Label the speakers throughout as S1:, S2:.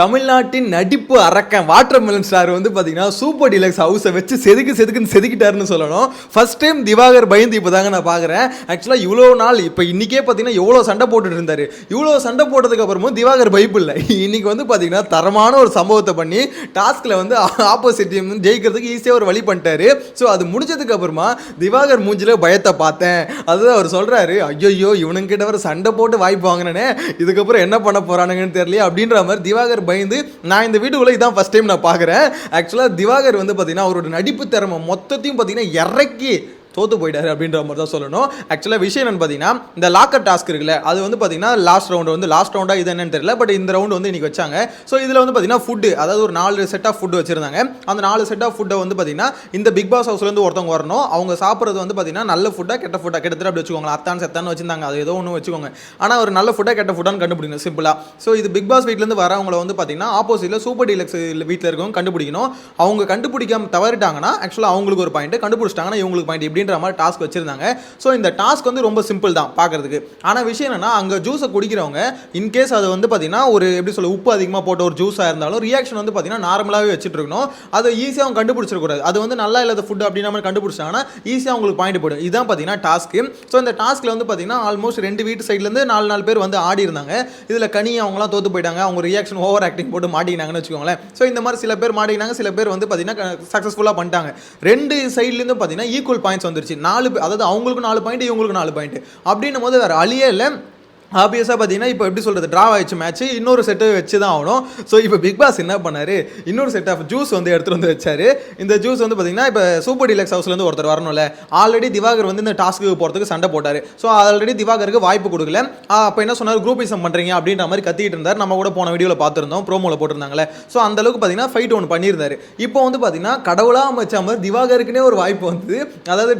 S1: தமிழ்நாட்டின் நடிப்பு அரக்கன் வாட்டர் மெலன் ஸ்டார் வந்து பார்த்தீங்கன்னா சூப்பர் டீலக்ஸ் ஹவுஸை வச்சு செதுக்கு செதுக்குன்னு செதுக்கிட்டாருன்னு சொல்லணும். ஃபர்ஸ்ட் டைம் திவாகர் பயந்து இப்போ தாங்க நான் பார்க்குறேன் ஆக்சுவலாக இவ்வளோ நாள் இப்போ இன்றைக்கே பார்த்தீங்கன்னா எவ்வளோ சண்டை போட்டுட்டு இருந்தார். இவ்வளோ சண்டை போட்டதுக்கு அப்புறமும் திவாகர் பைப்பு இல்லை. இன்னைக்கு வந்து பார்த்தீங்கன்னா தரமான ஒரு சம்பவத்தை பண்ணி டாஸ்கில் வந்து ஆப்போசிட் டீம் ஜெயிக்கிறதுக்கு ஈஸியாக ஒரு வழி பண்ணிட்டாரு. ஸோ அது முடிஞ்சதுக்கு அப்புறமா திவாகர் மூஞ்சில் பயத்தை பார்த்தேன். அதுதான் அவர் சொல்கிறாரு ஐயோ இவனுங்கிட்ட வர சண்டை போட்டு வாய்ப்பு வாங்கினேனே. இதுக்கப்புறம் என்ன பண்ண போறானுங்கன்னு தெரியல அப்படின்ற மாதிரி திவாகர் பயந்து நான் இந்த வீட்டுக்குள்ளே இதான் ஃபர்ஸ்ட் டைம் நான் பார்க்குறேன். ஆக்சுவலாக திவாகர் வந்து பார்த்தீங்கன்னா அவரோட நடிப்பு திறமை மொத்தத்தையும் பார்த்தீங்கன்னா இறக்கி தோத்து போயிட்டாரு அப்படின்ற மாதிரி தான் சொல்லணும். ஆக்சுவலாக விஷயம் என்னன்னு பார்த்தீங்கன்னா இந்த லாக்கர் டாஸ்க் இருக்குல்ல அது வந்து பார்த்தீங்கன்னா லாஸ்ட் ரவுண்ட் வந்து லாஸ்ட் ரவுண்டாக இது என்னன்னு தெரியல பட் இந்த ரவுண்டு வந்து இன்னைக்கு வச்சாங்க. ஸோ இதில் வந்து பார்த்தீங்கன்னா ஃபுட்டு அதாவது ஒரு நாலு செட் ஆஃப் ஃபுட் வச்சிருந்தாங்க. அந்த நாலு செட் ஆஃப் ஃபுட்டை வந்து பார்த்தீங்கன்னா இந்த பிக் பாஸ் ஹவுஸ்லேருந்து ஒருத்தவங்க வரணும். அவங்க சாப்பிட்றது வந்து பார்த்தீங்கன்னா நல்ல ஃபுட்டாக கெட்ட ஃபுட்டாக கிட்டத்தட்ட அப்படி வச்சுக்கோங்களேன். அத்தான் செத்தான்னு வச்சிருந்தாங்க. அது ஏதோ ஒன்று வச்சுக்கோங்க. ஆனால் ஒரு நல்ல ஃபுட்டாக கெட்ட ஃபுட்டான்னு கண்டுபிடிக்கணும் சிம்பிளாக ஸோ இது பிக் பாஸ் வீட்லேருந்து வரவங்கள வந்து பார்த்தீங்கன்னா ஆப்போசிட்டில் சூப்பர் டீலக்ஸ் வீட்டில் இருக்கவங்க கண்டுபிடிக்கணும். அவங்க கண்டுபிடிக்காம தவறிட்டாங்கன்னா ஆக்சுவலாக அவங்களுக்கு ஒரு பாயிண்ட் கண்டுபிடிச்சிட்டாங்கன்னா இவங்களுக்கு பாயிண்ட் அப்படின்ற மாதிரி டாஸ்க் வச்சிருந்தாங்க. ஸோ இந்த டாஸ்க் வந்து ரொம்ப சிம்பிள் தான் பார்க்குறதுக்கு. ஆனால் விஷயம் என்னன்னா அங்கே ஜூஸை குடிக்கிறவங்க இன்கேஸ் அது வந்து பார்த்தீங்கன்னா ஒரு எப்படி சொல்ல உப்பு அதிகமாக போட்ட ஒரு ஜூஸாக இருந்தாலும் ரியாக்ஷன் வந்து பார்த்தீங்கன்னா நார்மலாகவே வச்சுட்டு இருக்கணும். அதை ஈஸியாக அவங்க கண்டுபிடிச்சிடக்கூடாது அது வந்து நல்லா இல்லாத ஃபுட் அப்படின்ற மாதிரி கண்டுபிடிச்சாங்கன்னா ஈஸியாக அவங்களுக்கு பாயிண்ட் போடும் இதுதான் பார்த்தீங்கன்னா டாஸ்க்கு ஸோ இந்த டாஸ்க்கில் வந்து பார்த்தீங்கன்னா ஆல்மோஸ்ட் ரெண்டு வீட்டு சைட்லேருந்து நாலு நாலு பேர் வந்து ஆடி இருந்தாங்க. இதில் கனி அவங்களாம் தோத்து போயிட்டாங்க. அவங்க ரியாக்ஷன் ஓவர் ஆக்டிங் போட்டு மாட்டிக்கினாங்கன்னு வச்சுக்கோங்களேன். ஸோ இந்த மாதிரி சில பேர் மாட்டிக்கினாங்க. சில பேர் வந்து பார்த்தீங்கன்னா சக்ஸஸ்ஃபுல்லாக பண்ணிட்டாங்க. ரெண்டு சைட்லேருந்து பார்த்தீங்கன்னா ஈக்குவல் பாயிண்ட்ஸ் வந்துருச்சு. நாலு பேர் அதாவது அவங்களுக்கு நாலு பாயிண்ட் இவங்களுக்கு நாலு பாயிண்ட் அப்படின்னும் போது வேறு அழியே இல்லை. ஆப்வியஸாக பார்த்தீங்கன்னா இப்போ எப்படி சொல்கிறது ட்ரா ஆயிடுச்சு மேட்ச்சு இன்னொரு செட்டு வச்சு தான் ஆகணும். ஸோ இப்போ பிக் பாஸ் என்ன பண்ணார்? இன்னொரு செட் ஆஃப் ஜூஸ் வந்து எடுத்துகிட்டு வந்து வச்சார். இந்த ஜூஸ் வந்து பார்த்தீங்கன்னா இப்போ சூப்பர் டிலக்ஸ் ஹவுஸ்லேருந்து ஒருத்தர் வரணும்ல ஆல்ரெடி திவாகர் வந்து இந்த டாஸ்க்கு போகிறதுக்கு சண்டை போட்டார். ஸோ ஆல்ரெடி திவாகருக்கு வாய்ப்பு கொடுக்கல. அப்போ என்ன சொன்னார்? குரூப்பிசம் பண்ணுறீங்க அப்படின்ற மாதிரி கத்திக்கிட்டு இருந்தார். நம்ம கூட போன வீடியோவில் பார்த்துருந்தோம் ப்ரோமோவில் போட்டிருந்தாங்களே ஸோ அந்த அளவுக்கு பார்த்தீங்கன்னா ஃபைட் ஒன்று பண்ணியிருந்தார். இப்போ வந்து பார்த்தீங்கன்னா கடவுளாக அமைச்ச மாதிரி திவாகருக்குனே ஒரு வாய்ப்பு வந்து அதாவது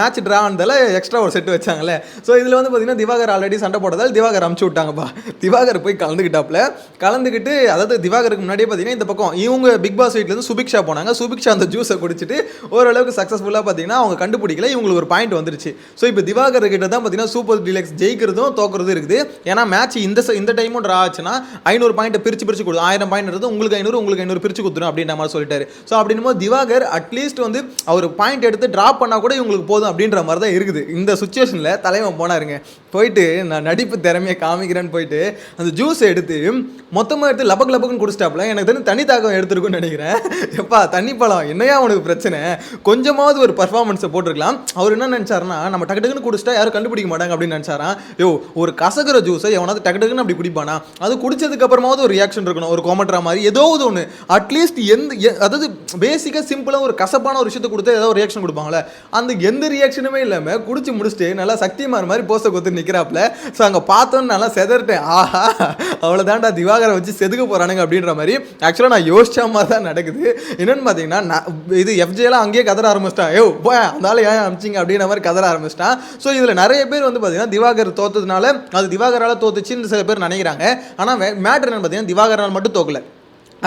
S1: மேட்ச் ட்ரா ஆனதால எக்ஸ்ட்ரா ஒரு செட் வச்சாங்களே ஸோ இதில் வந்து பார்த்தீங்கன்னா திவாகர் ஆல்ரெடி சண்டை போட்டதால் திவாகர் அமுச்சு விட்டாங்கப்பா. திவாகர் போய் கலந்துக்கிட்டாப்புல கலந்துக்கிட்டு அதாவது திவாகருக்கு முன்னாடியே பார்த்தீங்கன்னா இந்த பக்கம் இவங்க பிக் பாஸ் வீட்லேருந்து சுபிக்ஷா போனாங்க. சுபிக்ஷா அந்த ஜூஸை குடிச்சிட்டு ஓரளவுக்கு சக்ஸஸ்ஃபுல்லாக பார்த்தீங்கன்னா அவங்க கண்டுபிடிக்கல. இவங்களுக்கு ஒரு பாயிண்ட் வந்துருச்சு. ஸோ இப்போ திவாகர் கிட்ட தான் பார்த்தீங்கன்னா சூப்பர் டீலக்ஸ் ஜெயிக்கிறதும் தோக்குறதும் இருக்குது. ஏன்னா மேட்ச் இந்த இந்த டைமும் ட்ரா ஆச்சுன்னா ஐநூறு பாயிண்ட் பிரிச்சு பிரிச்சு கொடுத்து ஆயிரம் பாயிண்ட் இருந்து உங்களுக்கு ஐநூறு உங்களுக்கு ஐநூறு பிரிச்சு கொடுத்துரும் அப்படின்ற மாதிரி சொல்லிட்டாரு. ஸோ அப்படின்னும் திவாகர் அட்லீஸ்ட் வந்து அவர் பாயிண்ட் எடுத்து ட்ராப் பண்ணால் கூட இவங்களுக்கு போதும் அப்படின்ற மாதிரி தான் இருக்குது. இந்த சுச்சுவேஷனில் தலைவன் போனாருங்க. போயிட்டு நான் நடிப்பு திறமையை காமிக்கிறேன்னு போயிட்டு அந்த ஜூஸை எடுத்து மொத்தமாக எடுத்து லபக் லபக்குன்னு குடிச்சிட்டாப்ல எனக்கு தெரிஞ்சு தண்ணி தாக்கம் எடுத்துருக்குன்னு நினைக்கிறேன். எப்பா தண்ணி பழம். என்னையா உனக்கு பிரச்சனை? கொஞ்சமாவது ஒரு பர்ஃபார்மன்ஸை போட்டிருக்கலாம். அவர் என்ன நினச்சாருன்னா நம்ம டக்கு டக்குன்னு குடிச்சிட்டா யாரும் கண்டுபிடிக்க மாட்டாங்க அப்படின்னு நினச்சாராம். யோ ஒரு கசக்கிற ஜூஸை எவனாவது டக்கு டக்குன்னு அப்படி குடிப்பானா? அது குடிச்சதுக்கு அப்புறமாவது ஒரு ரியாக்ஷன் இருக்கணும். ஒரு கோமட்ரா மாதிரி. ஏதோ ஒன்று அட்லீஸ்ட் எந்த எ- அதாவது பேசிக்காக சிம்பிளாக ஒரு கசப்பான ஒரு விஷயத்தை கொடுத்து ஏதோ ஒரு ரியாக்ஷன் கொடுப்பாங்களே அந்த எந்த ரியாக்ஷனுமே இல்லாமல் குடிச்சு முடிச்சுட்டு நல்லா சக்திமார் மாதிரி போஸ்டை கொடுத்து நிற்கிறாப்புல ஸோ அங்கே பார்த்தோன்னு நல்லா செதறிட்டேன். ஆஹா அவ்வளோதான்டா திவாகரை வச்சு செதுக்க போகிறானுங்க அப்படின்ற மாதிரி ஆக்சுவலாக நான் யோசிச்ச மாதிரி தான் நடக்குது. என்னென்னு பார்த்தீங்கன்னா நான் இது எஃப்ஜேலாம் அங்கேயே கதற ஆரம்பிச்சிட்டான். யோ போய் அதனால ஏன் அமிச்சிங்க அப்படின்ற மாதிரி கதற ஆரம்பிச்சிட்டான். ஸோ இதில் நிறைய பேர் வந்து பார்த்தீங்கன்னா திவாகர் தோத்ததுனால அது திவாகரால் தோத்துச்சுன்னு சில பேர் நினைக்கிறாங்க. ஆனால் மேட்ரு என்னன்னு பார்த்தீங்கன்னா திவாகரால் மட்டும் தோக்கலை.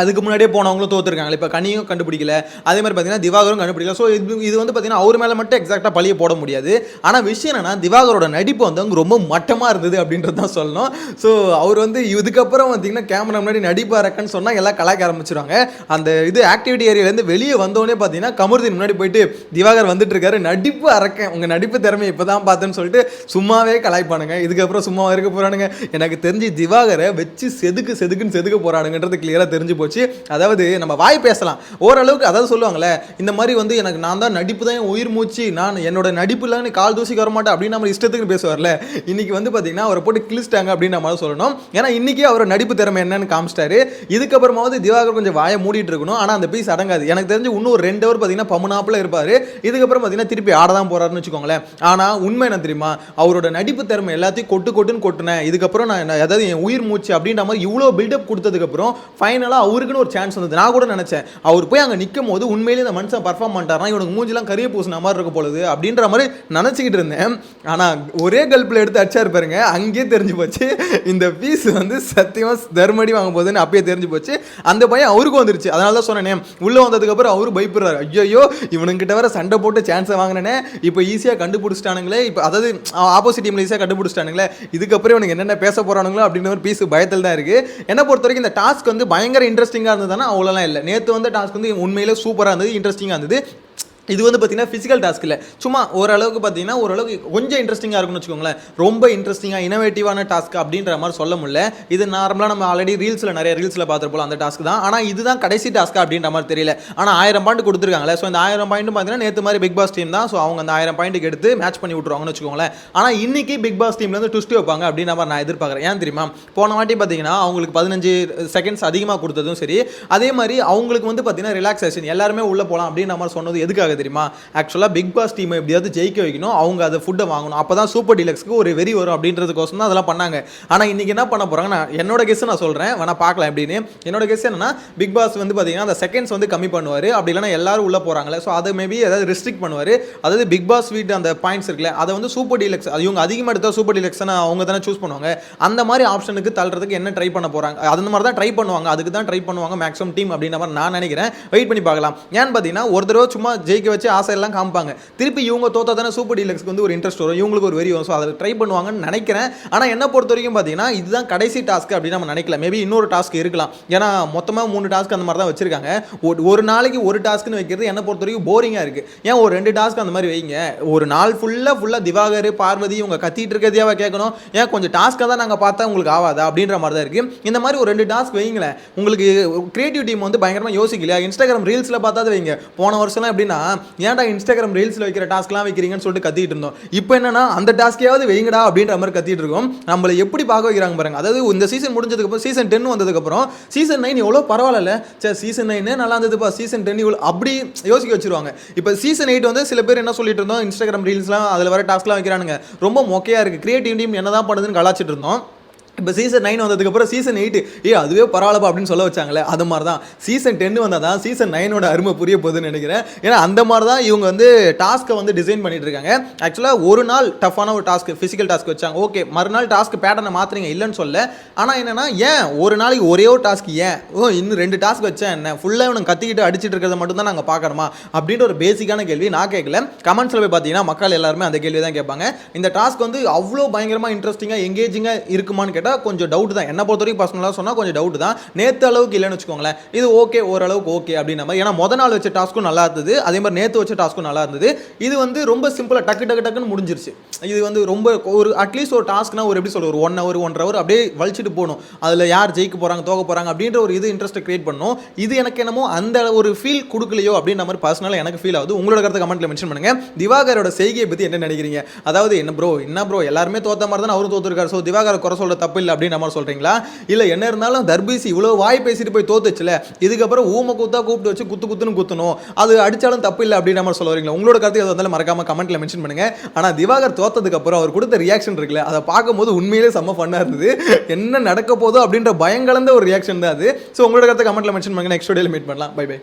S1: அதுக்கு முன்னாடியே போனவங்களும் தோத்துருக்காங்க. இப்போ கனியும் கண்டுபிடிக்கல. அதே மாதிரி பார்த்தீங்கன்னா திவாகரும் கண்டுபிடிக்கல. ஸோ இது இது வந்து பார்த்தீங்கன்னா அவர் மேலே மட்டும் எக்ஸாக்டாக பழிய போட முடியாது. ஆனால் விஷயம் என்னன்னா திவாகரோட நடிப்பு வந்து அவங்க ரொம்ப மட்டமாக இருந்தது அப்படின்றது தான் சொல்லணும். ஸோ அவர் வந்து இதுக்கப்புறம் பார்த்தீங்கன்னா கேமரா முன்னாடி நடிப்பாரக்கன்னு சொன்னால் எல்லாம் கலாய்க்க ஆரம்பிச்சிருவாங்க. அந்த இது ஆக்டிவிட்டி ஏரியாலேருந்து வெளியே வந்தோடனே பார்த்தீங்கன்னா கமருதின் முன்னாடி போயிட்டு திவாகர் வந்துட்டு இருக்காரு நடிப்பு அறக்கேன் உங்கள் நடிப்பு திறமை இப்போ தான் பார்த்தேன்னு சொல்லிட்டு சும்மாவே கலாய்ப்பானுங்க. இதுக்கப்புறம் சும்மா இருக்க போகிறானுங்க எனக்கு தெரிஞ்சு திவாகரை வச்சு செதுக்கு செதுக்குன்னு செதுக்க போகிறானுங்கன்றது கிளியராக தெரிஞ்சு போச்சு. அதாவது நம்ம வாய் பேசலாம். ஓரளவுக்கு அதாவது சொல்லுவாங்களே இந்த மாதிரி வந்து எனக்கு நான் தான் நடிப்பு தான் என் உயிர் மூச்சு நான் என்னோட நடிப்பு இல்லைன்னு கால் தூசிக்கு வர மாட்டேன் அப்படின்னு நம்ம இஷ்டத்துக்கு பேசுவார்ல. இன்னைக்கு வந்து பார்த்தீங்கன்னா அவரை போட்டு கிழிச்சிட்டாங்க அப்படின்னு நம்ம சொல்லணும். ஏன்னா இன்னைக்கு அவரோட நடிப்பு திறமை என்னன்னு காமிச்சிட்டாரு. இதுக்கப்புறமாவது திவாகர் கொஞ்சம் வாயை மூடிட்டு இருக்கணும். ஆனால் அந்த பீஸ் அடங்காது. எனக்கு தெரிஞ்சு இன்னும் ஒரு ரெண்டு ஹவர் பார்த்தீங்கன்னா பமுனாப்பில் இருப்பார். இதுக்கப்புறம் பார்த்தீங்கன்னா திருப்பி ஆட தான் போகிறாருன்னு வச்சுக்கோங்களேன். ஆனால் உண்மை என்ன தெரியுமா? அவரோட நடிப்பு திறமை எல்லாத்தையும் கொட்டு கொட்டுன்னு கொட்டினேன். இதுக்கப்புறம் நான் நான் அதாவது என் உயிர் மூச்சு அப்படின்ற மாதிரி இவ்வளோ பில்டப் கொடுத்ததுக்கப்புறம் ஃபைனலாக அவருக்குன்னு ஒரு சான்ஸ் வந்தது. நான் கூட நினச்சேன் அவர் போய் அங்கே நிற்கும் போது உண்மையிலேயே இந்த மனுஷன் பர்ஃபார்ம் பண்ணிட்டாருனா இவனுக்கு மூஞ்சிலாம் கரிய பூசின மாதிரி இருக்க போகுது அப்படின்ற மாதிரி நினச்சிக்கிட்டு இருந்தேன். ஆனால் ஒரே கல்ப்பில் எடுத்து அடிச்சார் பாருங்க அங்கேயே தெரிஞ்சு போச்சு. இந்த பீஸ் வந்து சத்தியமாக தர்மடி வாங்க போகுதுன்னு அப்பயே தெரிஞ்சு போச்சு. அந்த பையன் அவருக்கும் வந்துருச்சு. அதனால தான் சொன்னேன் உள்ளே வந்ததுக்கப்புறம் அவரு பயப்படுறாரு. ஐயோ இவனுங்கிட்ட வர சண்டை போட்டு சான்ஸை வாங்கினேனே. இப்போ ஈஸியாக கண்டுபிடிச்சிட்டானுங்களே. இப்போ அதாவது ஆப்போசிட் டீமில் ஈஸியாக கண்டுபிடிச்சிட்டானுங்களே. இதுக்கப்புறம் இவனுக்கு என்னென்ன பேச போகிறானுங்களோ அப்படின்ற ஒரு பீஸ் பயத்தில் தான் இருக்குது என்னை பொறுத்த வரைக்கும் இந்த டாஸ்க் வந்து பயங்கர இன்ட்ரெஸ்டிங்காக இருந்ததுன்னா அவ்வளோலாம் இல்லை. நேற்று வந்து டாஸ்க் வந்து உண்மையிலே சூப்பராக இருந்தது இன்ட்ரெஸ்டிங்காக இருந்தது. இது வந்து பார்த்தீங்கன்னா ஃபிசிக்கல் டாஸ்க் இல்லை. சும்மா ஓரளவுக்கு பார்த்தீங்கன்னா ஓரளவுக்கு கொஞ்சம் இன்ட்ரெஸ்டிங்காக இருக்கும்னு வச்சுக்கோங்களேன். ரொம்ப இன்ட்ரெஸ்டிங்காக இனோவேட்டிவான டாஸ்க் அப்படின்ற மாதிரி சொல்ல முடியல. இது நார்மலாக நம்ம ஆல்ரெடி ரீல்ஸில் நிறைய ரீல்ஸில் பார்த்துருப்போம் அந்த டாஸ்க் தான். ஆனால் இதுதான் கடைசி டாஸ்க் அப்படின்ற மாதிரி தெரியல. ஆனால் ஆயிரம் பாயிண்ட் கொடுத்துருக்காங்களே ஸோ இந்த ஆயிரம் பாயிண்ட் பார்த்தீங்கன்னா நேற்று மாதிரி பிக் பாஸ் டீம் தான். ஸோ அவங்க அந்த ஆயிரம் பாயிண்ட்டுக்கு எடுத்து மேட்ச் பண்ணி விட்ருவாங்கன்னு வச்சுக்கோங்களேன். ஆனால் இன்னைக்கு பிக் பாஸ் டீம்லேருந்து ட்விஸ்ட் வைப்பாங்க அப்படின்ற மாதிரி நான் எதிர்பார்க்குறேன். ஏன் தெரியுமா? போன வாட்டி பார்த்தீங்கன்னா அவங்களுக்கு பதினஞ்சு செகண்ட்ஸ் அதிகமாக கொடுத்ததும் சரி. அதே மாதிரி அவங்களுக்கு வந்து பார்த்தீங்கன்னா ரிலாக்ஸேஷன் எல்லாருமே உள்ளே போகலாம் அப்படின்ற மாதிரி சொன்னது எதுக்காக தெரியுமா? ஆக்சுவலாக பிக் பாஸ் டீமை எப்படியாவது ஜெயிக்க வைக்கணும். அவங்க அதை ஃபுட்டை வாங்கணும். அப்போ தான் சூப்பர் டீலக்ஸ்க்கு ஒரு வெறி வரும் அப்படின்றதுக்கோசம் தான் அதெல்லாம் பண்ணாங்க. ஆனால் இன்றைக்கி என்ன பண்ண போகிறாங்க நான் என்னோட கெஸ் நான் சொல்கிறேன் வேணால் பார்க்கலாம் எப்படின்னு. என்னோட கெஸ் என்னன்னா பிக் பாஸ் வந்து பார்த்தீங்கன்னா அந்த செகண்ட்ஸ் வந்து கம்மி பண்ணுவார். அப்படி இல்லைன்னா எல்லாரும் உள்ளே போகிறாங்களே ஸோ அதை மேபி ஏதாவது ரெஸ்ட்ரிக்ட் பண்ணுவார். அதாவது பிக் பாஸ் வீட் அந்த பாயிண்ட்ஸ் இருக்குல்ல அதை வந்து சூப்பர் டீலக்ஸ் அது இவங்க அதிகமாக எடுத்தால் சூப்பர் டீலக்ஸ் அவங்க தானே சூஸ் பண்ணுவாங்க. அந்த மாதிரி ஆப்ஷனுக்கு தள்ளுறதுக்கு என்ன ட்ரை பண்ண போகிறாங்க அந்த மாதிரி தான் ட்ரை பண்ணுவாங்க. அதுக்கு தான் ட்ரை பண்ணுவாங்க மேக்ஸிமம் டீம் அப்படின்ற மாதிரி நான் நினைக்கிறேன். வெயிட் பண்ணி பார்க்கலாம். ஏன்னு பார்த்தீங்கன்னா ஒரு தடவை சும்மா ஜெயிக்க வச்சு ஆசை எல்லாம் காமிப்பாங்க. திருப்பி இவங்க தோத்தா தானே சூப்பர் டீலக்ஸ்க்கு வந்து ஒரு இன்ட்ரெஸ்ட் வரும். இவங்களுக்கு ஒரு வெறி வரும். ஸோ அதை ட்ரை பண்ணுவாங்கன்னு நினைக்கிறேன். ஆனால் என்ன பொறுத்த வரைக்கும் பார்த்தீங்கன்னா இதுதான் கடைசி டாஸ்க் அப்படின்னு நம்ம நினைக்கல மேபி இன்னொரு டாஸ்க் இருக்கலாம். ஏன்னா மொத்தமாக மூணு டாஸ்க் அந்த மாதிரி தான் வச்சிருக்காங்க. ஒரு- ஒரு நாளைக்கு ஒரு டாஸ்க்னு வைக்கிறது என்ன பொறுத்த வரைக்கும் போரிங்காக இருக்குது ஏன் ஒரு ரெண்டு டாஸ்க் அந்த மாதிரி வைங்க. ஒரு நாள் ஃபுல்லாக ஃபுல்லாக திவாகர் பார்வதி இவங்க கத்திட்டு இருக்கிறதையாவா கேட்கணும். ஏன் கொஞ்சம் டாஸ்க்காக தான் நாங்கள் பார்த்தா உங்களுக்கு ஆகாதா அப்படின்ற மாதிரி தான் இருக்குது இந்த மாதிரி ஒரு ரெண்டு டாஸ்க் வைங்களேன். உங்களுக்கு கிரியேட்டிவ் டீம் வந்து பயங்கரமாக யோசிக்கலையா? இன்ஸ்டாகிராம் ரீல்ஸில் பார்த்தா வைங்க. போன வருஷம்லாம் எப்படின்னா ஏன்டா இன்ஸ்டாகிராம் ரீல்ஸில் வைக்கிற டாஸ்க்லாம் வைக்கிறீங்கன்னு சொல்லிட்டு கத்திட்டு இருந்தோம். இப்போ என்னன்னா அந்த டாஸ்க்கையாவது வைங்கடா அப்படின்ற மாதிரி கத்திட்டு இருக்கோம். நம்மளை எப்படி பார்க்க வைக்கிறாங்க பாருங்க. அதாவது இந்த சீசன் முடிஞ்சதுக்கப்புறம் சீசன் டென் வந்ததுக்கப்புறம் சீசன் நைன் எவ்வளோ பரவாயில்ல. சார் சீசன் நைனே நல்லா இருந்ததுப்பா சீசன் டென் இவ்வளோ அப்படி யோசிக்க வச்சிருவாங்க. இப்போ சீசன் எயிட் வந்து சில பேர் என்ன சொல்லிட்டு இருந்தோம் இன்ஸ்டாகிராம் ரீல்ஸ்லாம் அதில் வர டாஸ்க்லாம் வைக்கிறானுங்க. ரொம்ப மொக்கையாக இருக்குது கிரியேட்டிவ் டீம் என்ன தான் பண்ணுதுன்னு கலாச்சிட்டு இருந்தோம். இப்போ சீசன் நைன் வந்ததுக்கப்புறம் சீசன் எயிட் ஏ அதுவே பரவாயில்லப்பா அப்படின்னு சொல்ல வச்சாங்களே அது மாதிரி தான் சீசன் டென் வந்தால் தான் சீசன் நைனோட அருமை புரிய போகுதுன்னு நினைக்கிறேன். ஏன்னா அந்த மாதிரி தான் இவங்க வந்து டாஸ்க்கை வந்து டிசைன் பண்ணிட்டு இருக்காங்க. ஆக்சுவலாக ஒரு நாள் டஃப்பான ஒரு டாஸ்க் ஃபிசிக்கல் டாஸ்க் வச்சாங்க. ஓகே மறுநாள் டாஸ்க் பேட்டர்னை மாற்றுறீங்க இல்லைன்னு சொல்ல ஆனால் என்னன்னா ஏன் ஒரு நாளைக்கு ஒரே ஒரு டாஸ்க் ஏன்? ஓ இன்னும் ரெண்டு டாஸ்க் வச்சேன் என்ன? ஃபுல்லாக இவனுக்கு கத்திக்கிட்டு அடிச்சிட்டு இருக்கிறத மட்டும் தான் நாங்கள் பார்க்கணுமா? அப்படின்ற ஒரு பேசிக்கான கேள்வி நான் கேட்கல. கமெண்ட்ஸில் போய் பார்த்தீங்கன்னா மக்கள் எல்லாருமே அந்த கேள்வி தான் கேட்பாங்க. இந்த டாஸ்க் வந்து அவ்வளோ பயங்கரமாக இன்ட்ரெஸ்டிங்காக எங்கேஜிங்காக இருக்குமான்னு கேட்டால் கொஞ்சம் டவுட் தான். என்ன பொறுத்த வரைக்கும் பர்சனலாக சொன்னால் கொஞ்சம் டவுட் தான். நேற்று அளவுக்கு இல்லைன்னு வச்சுக்கோங்களேன். இது ஓகே ஓரளவுக்கு ஓகே அப்படின்ற மாதிரி. ஏன்னா முத நாள் வச்ச டாஸ்க்கும் நல்லா இருந்தது. அதே மாதிரி நேற்று வச்ச டாஸ்க்கும் நல்லா இருந்தது. இது வந்து ரொம்ப சிம்பிளாக டக்கு டக்கு டக்குன்னு முடிஞ்சிருச்சு. இது வந்து ரொம்ப ஒரு அட்லீஸ்ட் ஒரு டாஸ்க்னா ஒரு எப்படி சொல்ல ஒரு ஒன் ஹவர் ஒன்றரை ஹவர் அப்படியே வலிச்சிட்டு போகணும். அதில் யார் ஜெயிக்க போகிறாங்க தோக்க போகிறாங்க அப்படின்ற ஒரு இது இன்ட்ரெஸ்ட்டை கிரியேட் பண்ணும். இது எனக்கு என்னமோ அந்த ஒரு ஃபீல் கொடுக்கலையோ அப்படின்ற மாதிரி பர்சனலாக எனக்கு ஃபீல் ஆகுது. உங்களோட கருத்து கமெண்ட்டில் மென்ஷன் பண்ணுங்க. திவாகரோட செய்கையை பற்றி என்ன நினைக்கிறீங்க? அதாவது என்ன ப்ரோ என்ன ப்ரோ எல்லாருமே தோத்த மாதிரி தான் அவரும் தோத்துருக்காரு. ஸோ திவாகரை குறை சொல்கிற தப்பு இல்லை அப்படின்னு நம்ம சொல்றீங்களா? இல்லை என்ன இருந்தாலும் தர்பீசி இவ்வளோ வாய் பேசிட்டு போய் தோத்துச்சுல இதுக்கப்புறம் ஊமை குத்தா கூப்பிட்டு வச்சு குத்து குத்துன்னு குத்தணும். அது அடிச்சாலும் தப்பு இல்லை அப்படின்னு நம்ம சொல்ல உங்களோட கருத்து எது வந்தாலும் மறக்காம கமெண்ட்ல மென்ஷன் பண்ணுங்க. ஆனால் திவாகர் தோத்ததுக்கு அப்புறம் அவர் கொடுத்த ரியாக்ஷன் இருக்குல்ல அதை பார்க்கும்போது உண்மையிலே செம்ம ஃபன்னாக இருந்தது. என்ன நடக்க போதோ அப்படின்ற பயங்கலந்த ஒரு ரியாக்ஷன் தான் அது. ஸோ உங்களோட கருத்தை கமெண்ட்ல மென்ஷன் பண்ணுங்க. நெக்ஸ்ட் வீடியோவில் மீட் பண்ணலாம். By by